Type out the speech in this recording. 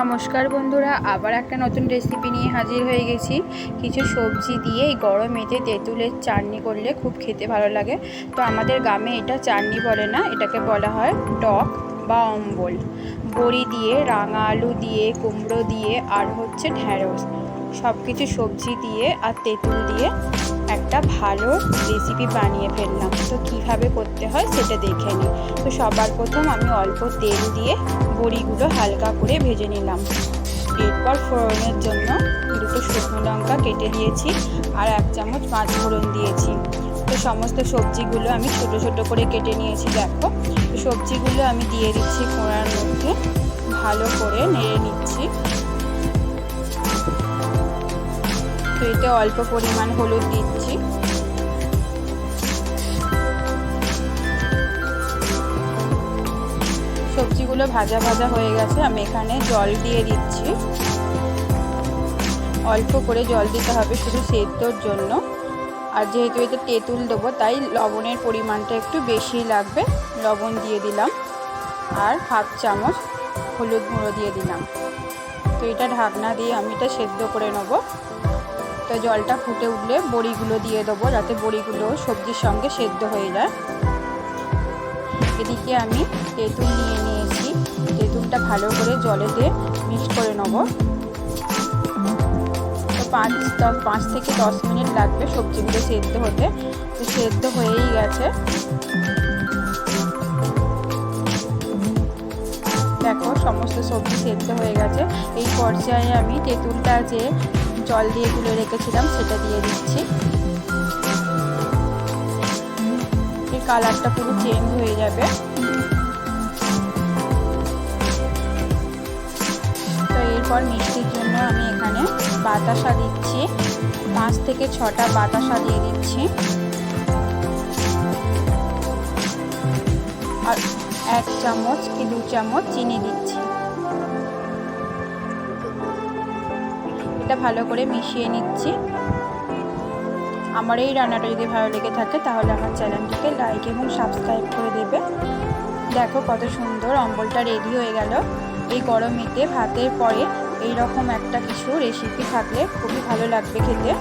নমস্কার বন্ধুরা, আবার একটা নতুন রেসিপি নিয়ে হাজির হয়ে গেছি। কিছু সবজি দিয়ে এই গরমেতে তেঁতুলের চাটনি করলে খুব খেতে ভালো লাগে। তো আমাদের গ্রামে এটা চাটনি বলে না, এটাকে বলা হয় টক বা অম্বল। বড়ি দিয়ে, রাঙা আলু দিয়ে, কুমড়ো দিয়ে, আর হচ্ছে ঢ্যাঁড়স। সব কিছু সবজি দিয়ে আর তেঁতুল দিয়ে একটা ভালো রেসিপি বানিয়ে ফেললাম। তো কীভাবে করতে হয় সেটা দেখে নিই। তো সবার প্রথম আমি অল্প তেল দিয়ে বড়িগুলো হালকা করে ভেজে নিলাম। এরপর ফোড়নের জন্য দুটো শুকনো লঙ্কা কেটে দিয়েছি আর এক চামচ পাঁচ ফোড়ন দিয়েছি। তো সমস্ত সবজিগুলো আমি ছোট ছোট করে কেটে নিয়েছি, দেখো। তো সবজিগুলো আমি দিয়ে দিচ্ছি ফোড়ার মধ্যে। ভালো করে নেড়ে নিচ্ছি। তো এতে অল্প পরিমাণ হলুদ দিচ্ছি। সবজিগুলো ভাজা ভাজা হয়ে গেছে, আমি এখানে জল দিয়ে দিচ্ছি। অল্প করে জল দিতে হবে শুধু সেদ্ধর জন্য। আর যেহেতু এতে তেঁতুল দেবো, তাই লবণের পরিমাণটা একটু বেশি লাগবে। লবণ দিয়ে দিলাম। আর হাফ চামচ হলুদ গুঁড়ো দিয়ে দিলাম। তো এটা ঢাকনা দিয়ে আমি এটা সেদ্ধ করে নেব। তো জলটা ফুটে উঠলে বড়িগুলো দিয়ে দেবো, যাতে বড়িগুলো সবজির সঙ্গে সেদ্ধ হয়ে যায়। এদিকে আমি তেঁতুল নিয়ে নিয়েছি। তেঁতুলটা ভালো করে জলেতে মিক্স করে নেব। তো পাঁচ দশ, পাঁচ থেকে দশ মিনিট লাগবে সবজিগুলো সেদ্ধ হতে। তো সেদ্ধ হয়েই গেছে। দেখো, সমস্ত সবজি সেদ্ধ হয়ে গেছে। এই পর্যায়ে আমি তেঁতুলটা যে জল দিয়ে গুলে রেখেছিলাম, সেটা দিয়ে দিচ্ছি। এই কালারটা পুরো চেঞ্জ হয়ে যাবে। তো এরপর মিষ্টির জন্য আমি এখানে বাতাসা দিচ্ছি। পাঁচ থেকে ছটা বাতাসা দিয়ে দিচ্ছি। আর এক চামচ কি দু চামচ চিনি দিচ্ছি। এটা ভালো করে মিশিয়ে নিচ্ছি। আমার এই রান্নাটা যদি ভালো লেগে থাকে, তাহলে আমার চ্যানেলটিকে লাইক এবং সাবস্ক্রাইব করে দেবে। দেখো কত সুন্দর অম্বলটা রেডি হয়ে গেল। এই গরমেতে ভাতের পরে এই রকম একটা কিছু রেসিপি থাকলে খুবই ভালো লাগবে খেতে।